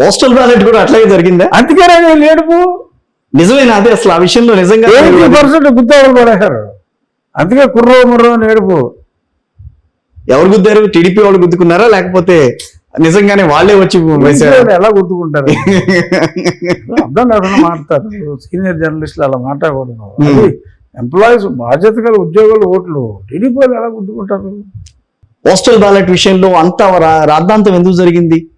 Postal ballot కూడా అట్లాగే జరిగిందా? అందుకే నేను ఏడుపు? నిజమేనా అదే అసలు ఆ విషయంలో నిజంగా? ఎయిటీ పర్సెంట్ గుద్దవాళ్ళు పడేశారు. అందుకే కుర్రో ముర్రో ఏడుపు. ఎవరు గుద్దారు? టీడీపీ వాళ్ళు గుద్దుకున్నారా? లేకపోతే నిజంగానే వాళ్ళే వచ్చి ఎలా గుర్తుకుంటారు అర్థం లేకుండా మాట్లాడతారు. సీనియర్ జర్నలిస్టులు అలా మాట్లాడకూడదు. ఎంప్లాయీస్ బాధ్యత గల ఉద్యోగులు ఓట్లు. టీడీపీ వాళ్ళు ఎలా గుర్తుకుంటారు పోస్టల్ బ్యాలెట్ విషయంలో అంత రా- రాద్ధాంతం ఎందుకు జరిగింది?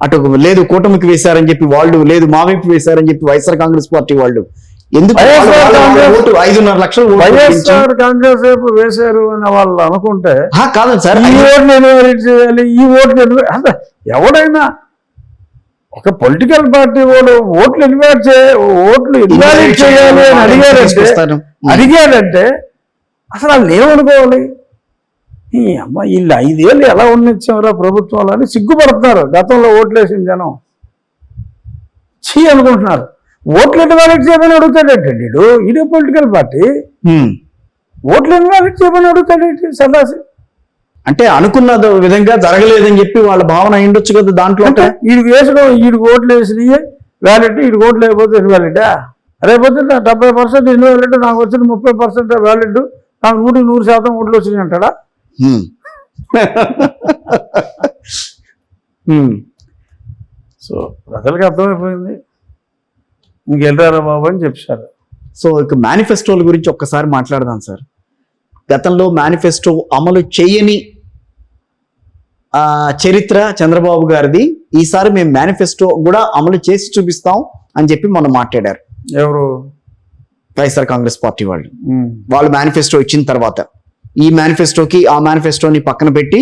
అటు లేదు కూటమికి వేశారని చెప్పి వాళ్ళు లేదు మా వైపు వేశారని చెప్పి వైఎస్ఆర్ కాంగ్రెస్ పార్టీ వాళ్ళు. ఎందుకు వాళ్ళ- వాళ్ళ ఓటు ఐదున్నర లక్షలు వైఎస్ఆర్ కాంగ్రెస్ వైపు వేశారు అని వాళ్ళు అనుకుంటే ఆ, కాదండి సార్. ఈ ఎన్వైట్ చేయాలి ఈ ఓట్లు ఎన్వై అంటే ఎవడైనా ఒక పొలిటికల్ పార్టీ వాడు ఓట్లు ఇన్వైట్ చే ఓట్లు ఇన్వాలిడ్ చేయాలి అని అడిగారంటే. అడిగాడంటే అసలు వాళ్ళు ఏమనుకోవాలి? ఈ అమ్మ వీళ్ళు ఐదేళ్ళు ఎలా ఉన్నిచ్చామరా ప్రభుత్వంలో అని సిగ్గుపడుతున్నారు. గతంలో ఓట్లు వేసిన జనం. చీ అనుకుంటున్నారు. ఓట్లు ఇన్వాలిడ్ చేయమని అడుగుతాడేంటి వీడు? ఇదే పొలిటికల్ పార్టీ. ఓట్లు ఇన్వాలిడ్ చేయమని అడుగుతాడేంటి సదాసి అంటే అనుకున్న విధంగా జరగలేదని చెప్పి వాళ్ళ భావన అయిండొచ్చు కదా దాంట్లో అంటే వీడికి వేసడం వీడికి ఓట్లు వేసినవి వ్యాలిడ్ వీడికి ఓట్లు లేకపోతే రేపోతే నా డెబ్బై పర్సెంట్ ఇన్వాలిడ్ నాకు వచ్చిన ముప్పై పర్సెంట్ వ్యాలిడ్ నాకు నూటికి నూరు శాతం ఓట్లు వచ్చినాయి అంటాడా. సో ప్రజలకు అర్థమైపోయింది. ఇంకెళ్ళారా బాబు అని చెప్పారు. సో ఇక మేనిఫెస్టోల గురించి ఒక్కసారి మాట్లాడదాం సార్. గతంలో మేనిఫెస్టో అమలు చేయని ఆ, చరిత్ర చంద్రబాబు గారిది. ఈసారి మేము మేనిఫెస్టో కూడా అమలు చేసి చూపిస్తాం అని చెప్పి మనం మాట్లాడారు. ఎవరు? వైఎస్ఆర్ కాంగ్రెస్ పార్టీ వాళ్ళు. ఉమ్. వాళ్ళు మేనిఫెస్టో ఇచ్చిన తర్వాత. ఈ మేనిఫెస్టోకి ఆ మేనిఫెస్టోని పక్కన పెట్టి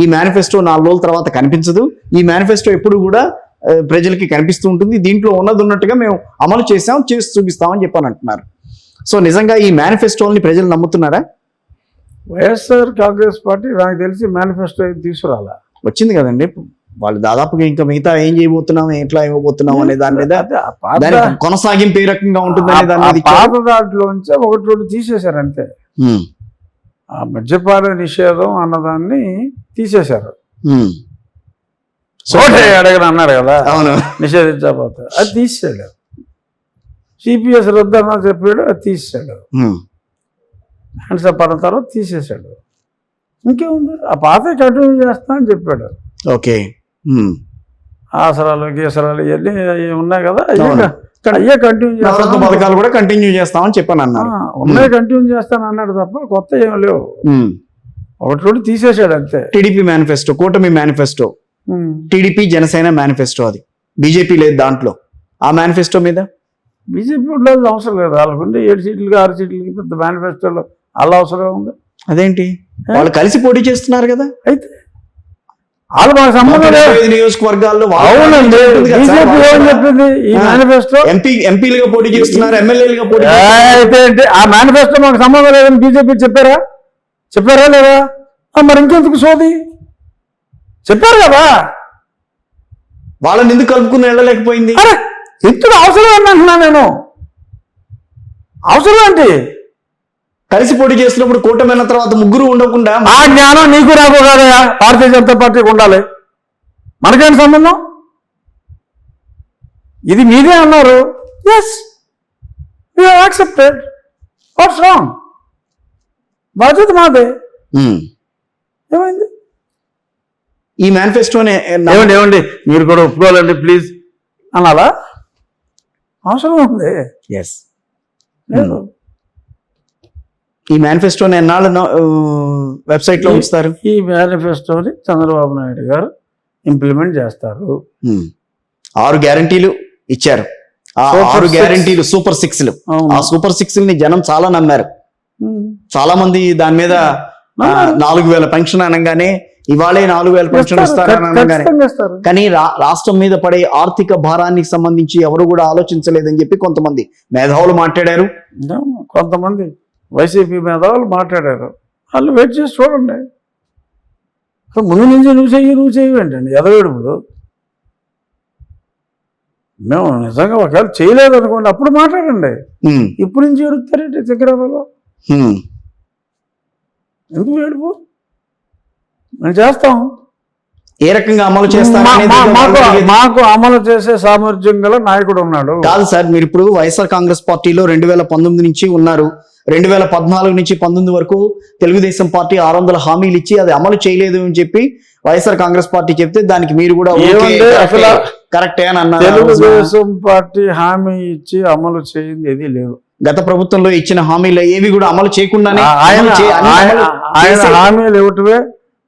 ఈ మేనిఫెస్టో నాలుగు రోజుల తర్వాత కనిపించదు. ఈ మేనిఫెస్టో ఎప్పుడు కూడా ప్రజలకి కనిపిస్తూ ఉంటుంది. దీంట్లో ఉన్నది ఉన్నట్టుగా మేము అమలు చేసాం చేసి చూపిస్తామని చెప్పని అంటున్నారు సో నిజంగా ఈ మేనిఫెస్టోని ప్రజలు నమ్ముతున్నారా? వైఎస్ఆర్ కాంగ్రెస్ పార్టీ నాకు తెలిసి మేనిఫెస్టో తీసుకురాలా? వచ్చింది కదండి. వాళ్ళు దాదాపుగా ఇంకా మిగతా ఏం చేయబోతున్నాం ఎట్లా ఇవ్వబోతున్నాం అనే దాని మీద దాని కొనసాగింపు ఏ రకంగా దాని మీద ఆ ఇచ్చారు. పాత దాంట్లోంచి ఒకటి రెండు తీసేశారు అంతే. ఆ మద్యపాన నిషేధం అన్నదాన్ని తీసేశారు. అడగను అన్నాడు కదా. అవును. నిషేధించబోతే అది తీసేసాడు సిపిఎస్ రద్దన్నా చెప్పాడు అది తీసేశాడు. హ్మ్. హ్యాండ్సప్ అన్న తర్వాత తీసేశాడు. ఇంకేముంది? ఆ పాత కంటిన్యూ చేస్తా అని చెప్పాడు. ఓకే. ఆసరాలు గీసరాలు ఇవన్నీ ఉన్నాయి కదా. అయ్యే కంటిన్యూ నవరత్న పథకాలు కూడా కంటిన్యూ చేస్తామని చెప్పని అన్నారు ఉన్నాయి కంటిన్యూ చేస్తాను అన్నాడు తప్ప కొత్త ఏం లేవు. ఒకటి రెండు తీసేశాడు అంతే. టీడీపీ మేనిఫెస్టో కూటమి మేనిఫెస్టో. టీడీపీ జనసేన మేనిఫెస్టో అది. బీజేపీ లేదు దాంట్లో. ఆ మేనిఫెస్టో మీద? బీజేపీ ఉండాల్సిన అవసరం లేదు. వాళ్ళకుంటే ఏడు సీట్లకి ఆరు సీట్లకి పెద్ద మేనిఫెస్టోలో వాళ్ళ అవసరం ఉంది. అదేంటి? వాళ్ళు కలిసి పోటీ చేస్తున్నారు కదా? అయితే వాళ్ళు మాకు సంబంధం నియోజకవర్గాల్లో అవునండి. బీజేపీ చెప్పింది ఈ. మేనిఫెస్టో. ఎంపీ ఎంపీలుగా పోటీ చేస్తున్నారు ఎమ్మెల్యేలుగా పోటీ. అయితే? ఆ మేనిఫెస్టో మాకు సంబంధం లేదని బీజేపీ చెప్పారా? చెప్పారా లేదా? మరి ఇంకెందుకు సోది? చెప్పారు కదా. వాళ్ళని ఎందుకు కలుపుకుని వెళ్ళలేకపోయింది? ఇంతకు అవసరం అంటున్నా నేను? అవసరం ఏంటి? కలిసి పోటీ చేస్తున్నప్పుడు కూటమి అయిన తర్వాత ముగ్గురు ఉండకుండా ఆ జ్ఞానం నీకు నాకు కాదయా భారతీయ జనతా పార్టీకి ఉండాలి. మనకేంటి సంబంధం? ఇది మీదే అన్నారు. ఎస్ యాక్సెప్టెడ్ వాట్స్ రాంగ్ బాధ్యత మాదే. ఏమైంది? ఈ మేనిఫెస్టోనే ఏమండి ఏమండి? మీరు కూడా ఒప్పుకోవాలండి ప్లీజ్ అనాలా అవసరం ఉంది. ఎస్ లేదు. ఈ మేనిఫెస్టోని ఎన్నాళ్ళు వెబ్సైట్లో ఉంచుతారు ఈ మేనిఫెస్టోని చంద్రబాబు నాయుడు గారు ఇంప్లిమెంట్ చేస్తారు. ఆరు గ్యారంటీలు ఇచ్చారు ఆరు. గ్యారంటీలు సూపర్ సిక్స్. ఆ సూపర్ సిక్స్ని జనం చాలా నమ్మారు. చాలా మంది దాని మీద. నాలుగు వేల పెన్షన్ అనగానే ఇవాళే నాలుగు వేల పెన్షన్ ఇస్తారు, కానీ రాష్ట్రం మీద పడే ఆర్థిక భారానికి సంబంధించి ఎవరు కూడా ఆలోచించలేదని చెప్పి కొంతమంది మేధావులు మాట్లాడారు కొంతమంది వైసీపీ మేధావులు మాట్లాడారు. వాళ్ళు వెయిట్ చేసి చూడండి. ముందు నుంచి నువ్వు చెయ్యి నువ్వు చెయ్యి ఏంటండి ఎదవేడుపులు. మేము నిజంగా ఒకవేళ చేయలేదు అనుకోండి అప్పుడు మాట్లాడండి. ఇప్పుడు నుంచి సికింద్రాబాద్లో ఉమ్, ఎందుకు ఏడుపు మేము చేస్తాం. ఏ రకంగా అమలు చేస్తారు వాళ్ళు. మాకు అమలు చేసే సామర్థ్యం గల నాయకుడు ఉన్నాడు. కాదు సార్ మీరు ఇప్పుడు వైఎస్ఆర్ కాంగ్రెస్ పార్టీలో రెండు వేల పంతొమ్మిది నుంచి ఉన్నారు. రెండు వేల పద్నాలుగు నుంచి పంతొమ్మిది వరకు తెలుగుదేశం పార్టీ ఆరు వందల హామీలు ఇచ్చి అది అమలు చేయలేదు అని చెప్పి వైఎస్ఆర్ కాంగ్రెస్ పార్టీ చెప్తే దానికి మీరు కూడా కరెక్టే, అసలు కరెక్టే అని అన్నారు. తెలుగుదేశం పార్టీ హామీ ఇచ్చి అమలు చేయింది ఏది లేదు. గత ప్రభుత్వంలో ఇచ్చిన హామీలు ఏవి కూడా అమలు చేయకుండానే ఆయన హామీలు ఇవ్వటమే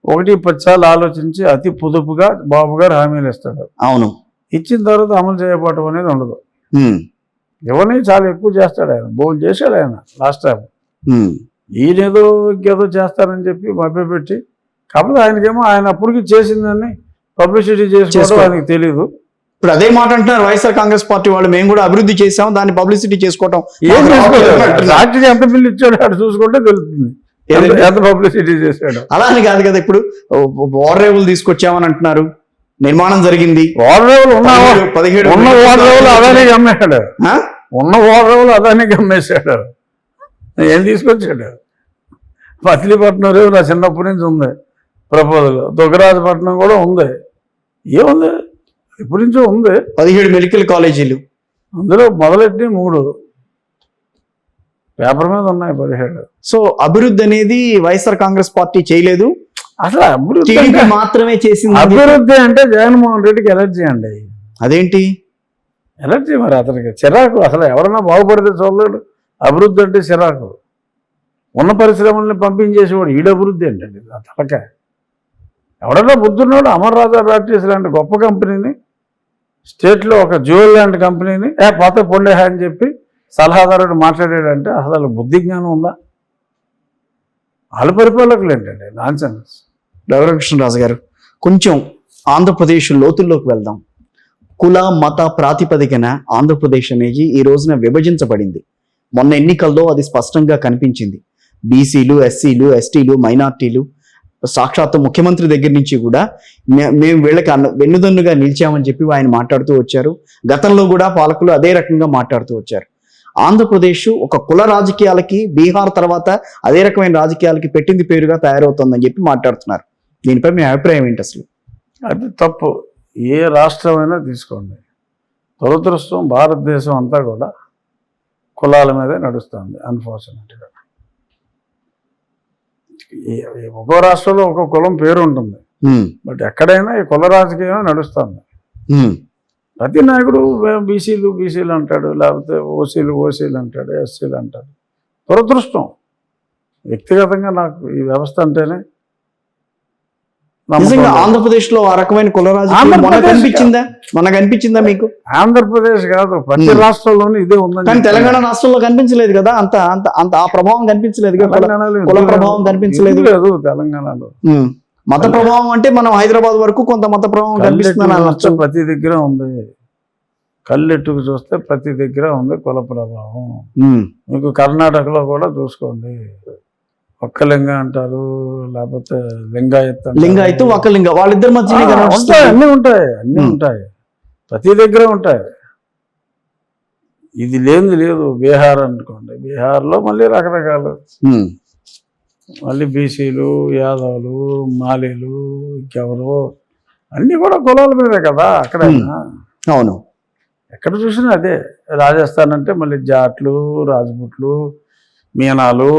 ఒకటి పచ్చాలు ఆలోచించి అతి పొదుపుగా బాబు గారు హామీలు ఇస్తాడు. అవును. ఇచ్చిన తర్వాత అమలు చేయకపోవటం అనేది ఉండదు. ఎవరిని చాలా ఎక్కువ చేస్తాడు ఆయన బోల్ చేశాడు ఆయన లాస్ట్ టైం ఈయనేదో ఇంకేదో చేస్తారని చెప్పి మభ్యపెట్టి కాకపోతే ఆయనకేమో ఆయన అప్పటికి చేసిందని పబ్లిసిటీ చేసుకోవడం చేసుకో- ఆయనకి తెలియదు ఇప్పుడు అదే మాట అంటున్నారు వైఎస్ఆర్ కాంగ్రెస్ పార్టీ వాళ్ళు మేము కూడా అభివృద్ధి చేసాం దాన్ని పబ్లిసిటీ చేసుకోవటం ఏం ఎంత బిల్లు ఇచ్చాడో అటు చూసుకుంటే తెలుస్తుంది ఎంత- పబ్లిసిటీ చేశాడు అలా అని కాదు కదా ఇప్పుడు వాటర్ రేవులు తీసుకొచ్చామని అంటున్నారు నిర్మాణం జరిగింది. ఓడరేవులు ఉన్న పదిహేడు- ఉన్న ఓడరేవులు అదానికి అమ్మేశాడు? ఉన్న ఓడరేవులు అదానికి అమ్మేశాడు ఏం తీసుకొచ్చాడు? మచిలీపట్నం రేవు నా చిన్నప్పటి నుంచి ఉంది ప్రపోజల్. దుగ్గరాజపట్నం కూడా ఉంది. ఏముంది? ఇప్పటి నుంచో ఉంది. పదిహేడు మెడికల్ కాలేజీలు. అందులో మొదలెట్టి మూడు. పేపర్ మీద ఉన్నాయి పదిహేడు. సో అభివృద్ధి అనేది వైఎస్ఆర్ కాంగ్రెస్ పార్టీ చేయలేదు. అసలు అభివృద్ధి మాత్రమే చేసింది అభివృద్ధి అంటే జగన్మోహన్ రెడ్డికి ఎలర్జీ అండి. అదేంటి? ఎలర్జీ మరి అతనికి. చిరాకు. అసలు ఎవరన్నా బాగుపడితే చూడలేడు అభివృద్ధి అంటే చిరాకు. ఉన్న పరిశ్రమల్ని పంపించేసేవాడు ఈడ అభివృద్ధి ఏంటండి ఆ తలకాయ ఎవడన్నా బుద్ధున్నాడు అమర్ రాజా బ్యాటరీస్ లాంటి గొప్ప కంపెనీని స్టేట్లో ఒక జ్యువెల్ లాంటి కంపెనీని ఏ పోతే పొండే అని చెప్పి సలహాదారుడు మాట్లాడాడంటే అసలు బుద్ధి జ్ఞానం ఉందా? వాళ్ళ పరిపాలకులు ఏంటండి నాన్ రఘురకృష్ణరాజు గారు కొంచెం ఆంధ్రప్రదేశ్ లోతుల్లోకి వెళ్దాం. కుల మత ప్రాతిపదికన ఆంధ్రప్రదేశ్ అనేది ఈ రోజున విభజించబడింది. మొన్న ఎన్నికల్లో అది స్పష్టంగా కనిపించింది. బీసీలు ఎస్సీలు ఎస్టీలు మైనార్టీలు సాక్షాత్తు ముఖ్యమంత్రి దగ్గర నుంచి కూడా మేము వీళ్ళకి అన్న వెన్నుదన్నుగా నిలిచామని చెప్పి ఆయన మాట్లాడుతూ వచ్చారు. గతంలో కూడా పాలకులు అదే రకంగా మాట్లాడుతూ వచ్చారు. ఆంధ్రప్రదేశ్ ఒక కుల రాజకీయాలకి బీహార్ తర్వాత అదే రకమైన రాజకీయాలకి పెట్టింది పేరుగా తయారవుతుందని చెప్పి మాట్లాడుతున్నారు. దీనిపై మీ అభిప్రాయం ఏంటి అసలు? అది తప్పు. ఏ రాష్ట్రమైనా తీసుకోండి. దురదృష్టం భారతదేశం అంతా కూడా కులాల మీదే నడుస్తుంది అన్ఫార్చునేట్గా ఒక్కో రాష్ట్రంలో ఒక్కో కులం పేరు ఉంటుంది. బట్ ఎక్కడైనా ఈ కుల రాజకీయం నడుస్తుంది. ప్రతి నాయకుడు బీసీలు బీసీలు అంటాడు లేకపోతే ఓసీలు ఓసీలు అంటాడు ఎస్సీలు అంటాడు. దురదృష్టం. వ్యక్తిగతంగా నాకు ఈ వ్యవస్థ అంటేనే నిజంగా. ఆంధ్రప్రదేశ్లో ఆ రకమైన కుల రాజకీయం మొన్న ఆంధ్రప్రదేశ్ కనిపించిందా మొన్న కనిపించిందా మీకు ఆంధ్రప్రదేశ్ కాదు ప్రతి. రాష్ట్రంలోనూ ఇదే ఉందని కానీ. తెలంగాణ రాష్ట్రంలో కనిపించలేదు కదా అంత అంత అంత ఆ ప్రభావం కనిపించలేదు కుల- ప్రభావం లేదు? కనిపించలేదు. లేదు తెలంగాణలో. మత ప్రభావం అంటే మనం హైదరాబాద్ వరకు కొంత మత ప్రభావం చూస్తే ప్రతి దగ్గర ఉంది కళ్ళెట్టుకు చూస్తే ప్రతి దగ్గర ఉంది కుల ప్రభావం మీకు కర్ణాటకలో కూడా చూసుకోండి ఒక్క లింగ అంటారు లేకపోతే లింగాయత్. లింగాయత్ ఒక లింగ. వాళ్ళిద్దరి ఆ, మధ్యనే ఉంటాయి అన్నీ ఉంటాయి అన్నీ. ఉంటాయి. ప్రతి దగ్గర ఉంటాయి. ఇది లేనిది లేదు బీహార్ అనుకోండి. బీహార్లో మళ్ళీ రకరకాలు. మళ్ళీ బీసీలు యాదవులు మాలీలు ఇంకెవరు. అన్నీ కూడా కులాల మీదే కదా అక్కడైనా అవును. ఎక్కడ చూసినా అదే. రాజస్థాన్ అంటే మళ్ళీ జాట్లు రాజ్పుట్లు మీనాలు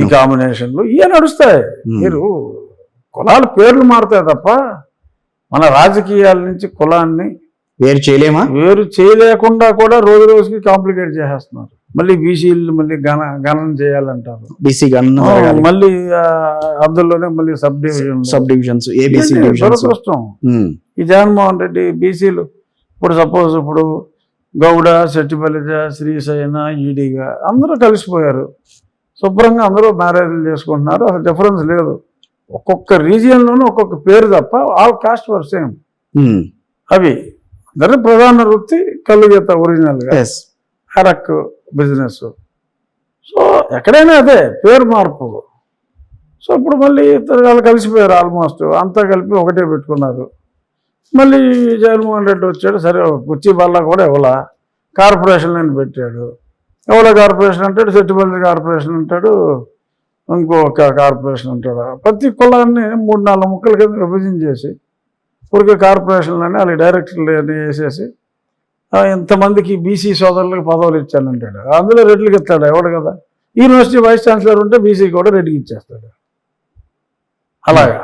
ఈ కాంబినేషన్లు ఇవే నడుస్తాయి. మీరు కులాల పేర్లు మారుతాయి తప్ప మన రాజకీయాల నుంచి కులాన్ని వేరు చేయలేమా? వేరు చేయలేకుండా కూడా రోజు రోజుకి కాంప్లికేట్ చేసేస్తున్నారు. మళ్ళీ బీసీలు మళ్ళీ గణ గణన చేయాలంటారు. బీసీ గణన. మళ్ళీ అందులోనే మళ్ళీ sub division sub divisions ABC దురదృష్టం. ఈ జగన్మోహన్ రెడ్డి బీసీలు ఇప్పుడు సపోజ్ ఇప్పుడు గౌడ సెట్టిపల్లిజ శ్రీశైన ఈడిగా అందరూ కలిసిపోయారు. శుభ్రంగా అందరూ మ్యారేజ్లు చేసుకుంటున్నారు అసలు డిఫరెన్స్ లేదు. ఒక్కొక్క రీజియన్లోనూ ఒక్కొక్క పేరు తప్ప ఆల్ కాస్ట్ వర్ సేమ్. అవి అందరి ప్రధాన వృత్తి కలుగీత ఒరిజినల్గా. Yes అరక్ business. సో ఎక్కడైనా అదే పేరు మార్పు. సో ఇప్పుడు మళ్ళీ వాళ్ళు కలిసిపోయారు ఆల్మోస్ట్. అంతా కలిపి ఒకటే పెట్టుకున్నారు. మళ్ళీ జగన్మోహన్ రెడ్డి వచ్చాడు సరే కుర్చీ బల్ల కూడా ఇవ్వలా? కార్పొరేషన్ పెట్టాడు. ఎవడో కార్పొరేషన్ అంటాడు సెట్టిపల్లి కార్పొరేషన్ అంటాడు ఇంకో కా- కార్పొరేషన్ అంటాడు. ప్రతి కులాన్ని మూడు నాలుగు ముక్కల కింద విభజన చేసి ఊరికే కార్పొరేషన్లోనే వాళ్ళకి డైరెక్టర్లు అన్నీ వేసేసి "ఆ, ఇంతమందికి బీసీ సోదరులకు పదవులు ఇచ్చానంటాడు. అందులో రెడ్లకి ఇస్తాడు ఎవడు కదా? యూనివర్సిటీ వైస్ ఛాన్సలర్ ఉంటే బీసీ కూడా రెడ్డికి ఇచ్చేస్తాడు. అలాగా?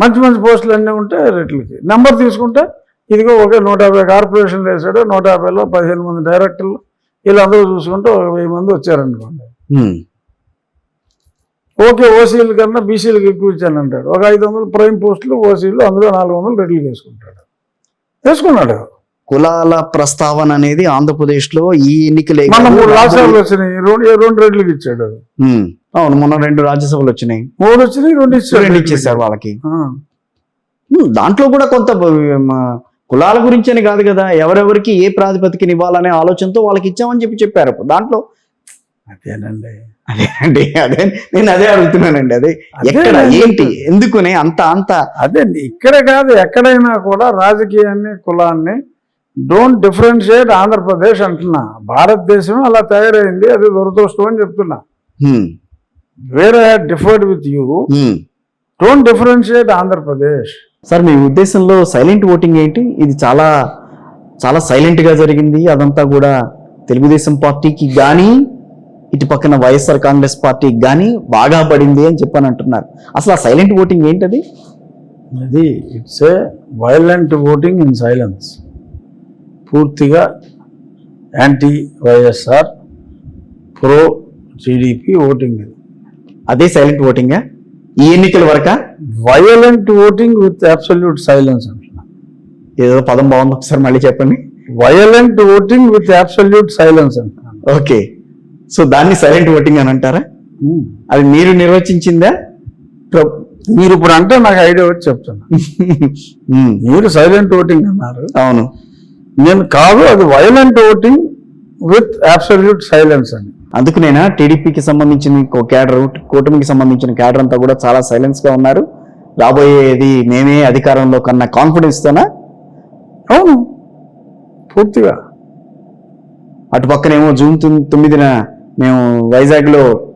మంచి మంచి పోస్టులు అన్నీ ఉంటే రెట్లకి నెంబర్ తీసుకుంటే ఇదిగో ఒకే నూట యాభై కార్పొరేషన్ వేసాడు నూట యాభైలో పదిహేను మంది డైరెక్టర్లు వీళ్ళందరూ చూసుకుంటే ఒక వెయ్యి మంది వచ్చారనుకోండి. ఓకే ఓసీల కన్నా బీసీలకు ఎక్కువ ఇచ్చాను అంటాడు. ఒక ఐదు వందలు ప్రైమ్ పోస్టులు ఓసీలు అందులో నాలుగు వందలు రెడ్లు వేసుకుంటాడు వేసుకున్నాడు కులాల ప్రస్తావన అనేది ఆంధ్రప్రదేశ్లో ఈ ఎన్నికలే మన మూడు రాబోయే- వచ్చినాయి. రెండు రెండు రెడ్లకి ఇచ్చాడు అవును మొన్న రెండు రాజ్యసభలు వచ్చినాయి. మూడు వచ్చినాయి రెండు ఇచ్చాడు రెండు ఇచ్చేసారు వాళ్ళకి. దాంట్లో కూడా కొంత కులాల గురించి అని కాదు కదా ఎవరెవరికి ఏ ప్రాతిపదికన ఇవ్వాలనే ఆలోచనతో వాళ్ళకి ఇచ్చామని చెప్పి చెప్పారు. దాంట్లో అదేనండి. అదే అండి అదే నేను అదే అడుగుతున్నానండి అదే ఎక్కడ ఏంటి ఎందుకునే అంత అంత. అదే ఇక్కడ కాదు ఎక్కడైనా కూడా రాజకీయాన్ని కులాన్ని డోంట్ డిఫరెన్షియేట్ ఆంధ్రప్రదేశ్ అంటున్నా. భారతదేశం అలా తయారైంది అది దురదృష్టం అని చెప్తున్నా. వేరే differed with you. Don't differentiate Andhra Pradesh sir మీ ఉద్దేశంలో సైలెంట్ ఓటింగ్ ఏంటి? ఇది చాలా చాలా సైలెంట్గా జరిగింది. అదంతా కూడా తెలుగుదేశం పార్టీకి కానీ ఇటు పక్కన వైఎస్ఆర్ కాంగ్రెస్ పార్టీకి కానీ బాగా పడింది అని చెప్పని అంటున్నారు. అసలు ఆ సైలెంట్ ఓటింగ్ ఏంటది? అది it's a violent voting in silence పూర్తిగా anti YSR pro TDP voting అదే సైలెంట్ ఓటింగా? ఈ ఎన్నికల వరక? Violent voting with absolute silence అంటున్నా ఏదో పదం బాగుంది ఒకసారి మళ్ళీ చెప్పండి. Violent voting with absolute silence అంటున్నాను ఓకే. సో దాన్ని సైలెంట్ ఓటింగ్ అని అంటారా? అది మీరు నిర్వచించిందా? మీరు ఇప్పుడు అంటే నాకు ఐడియా వచ్చి చెప్తున్నా. ఉమ్, మీరు సైలెంట్ ఓటింగ్ అన్నారు. అవును. నేను కాదు అది violent voting with absolute silence అని. అందుకునేనా టీడీపీకి సంబంధించిన క్యాడర్ కూటమికి సంబంధించిన క్యాడర్ అంతా కూడా చాలా సైలెన్స్గా ఉన్నారు. రాబోయేది మేమే అధికారంలో కన్నా కాన్ఫిడెన్స్ తోనా? అవును. పూర్తిగా. అటు పక్కనేమో జూన్ తొమ్- తొమ్మిదిన మేము వైజాగ్లో